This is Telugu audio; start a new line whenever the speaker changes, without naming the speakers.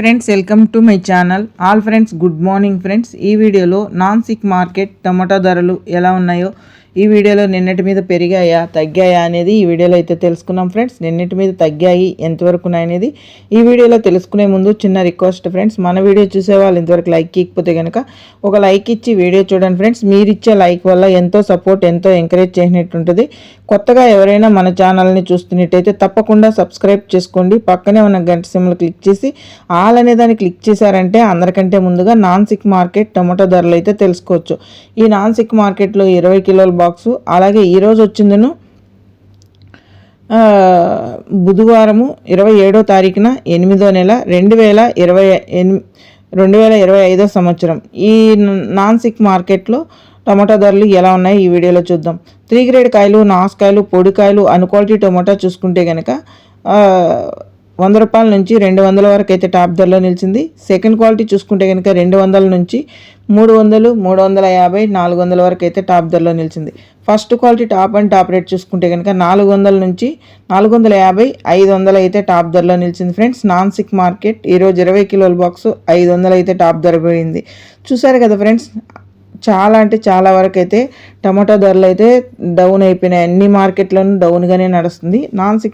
Friends welcome to my channel all friends good morning friends ఈ వీడియోలో నాన్ సిక్ మార్కెట్ టమాటా ధరలు ఎలా ఉన్నాయో ఈ వీడియోలో నిన్నటి మీద పెరిగాయా తగ్గాయా అనేది ఈ వీడియోలో అయితే తెలుసుకున్నాం ఫ్రెండ్స్. నిన్నటి మీద తగ్గాయి ఎంతవరకు ఉన్నాయనేది ఈ వీడియోలో తెలుసుకునే ముందు చిన్న రిక్వెస్ట్ ఫ్రెండ్స్. మన వీడియో చూసే వాళ్ళు ఇంతవరకు లైక్ ఇకపోతే కనుక ఒక లైక్ ఇచ్చి వీడియో చూడండి ఫ్రెండ్స్. మీరు ఇచ్చే లైక్ వల్ల ఎంతో సపోర్ట్ ఎంతో ఎంకరేజ్ చేసినట్టు ఉంటుంది కొత్తగా ఎవరైనా మన ఛానల్ని చూస్తున్నట్టయితే తప్పకుండా సబ్స్క్రైబ్ చేసుకోండి. పక్కనే ఉన్న గంట సిమ్లు క్లిక్ చేసి ఆల్ అనే దాన్ని క్లిక్ చేశారంటే అందరికంటే ముందుగా నాన్ సిక్ మార్కెట్ టమాటో ధరలు అయితే తెలుసుకోవచ్చు. ఈ నాన్ సిక్ మార్కెట్లో ఇరవై కిలోల బాక్సు. అలాగే ఈరోజు వచ్చిందను బుధవారము ఇరవై ఏడో తారీఖున ఎనిమిదో నెల రెండు వేల ఇరవై ఎనిమి రెండు వేల ఇరవై ఐదో సంవత్సరం. ఈ నాన్ సిక్ మార్కెట్లో టమాటా ధరలు ఎలా ఉన్నాయి ఈ వీడియోలో చూద్దాం. త్రీ గ్రేడ్ కాయలు నాసుకాయలు పొడికాయలు అన్ క్వాలిటీ టమాటా చూసుకుంటే కనుక వంద రూపాయల నుంచి రెండు వందల వరకు అయితే టాప్ ధరలో నిలిచింది. సెకండ్ క్వాలిటీ చూసుకుంటే కనుక రెండు వందల నుంచి మూడు వందలు మూడు వందల యాభై నాలుగు వందల వరకు అయితే టాప్ ధరలో నిలిచింది. First quality top and top rate చూసుకుంటే కనుక నాలుగు వందల నుంచి నాలుగు వందల యాభై ఐదు వందలు అయితే టాప్ ధరలో నిలిచింది. ఫ్రెండ్స్ నాన్ సిక్ మార్కెట్ ఈరోజు ఇరవై కిలోల బాక్స్ ఐదు వందలు అయితే టాప్ ధర పోయింది. చూసారు కదా ఫ్రెండ్స్ చాలా అంటే చాలా వరకు అయితే టమాటో ధరలు అయితే డౌన్ అయిపోయినాయి. అన్ని మార్కెట్లోనూ డౌన్గానే నడుస్తుంది. Non sick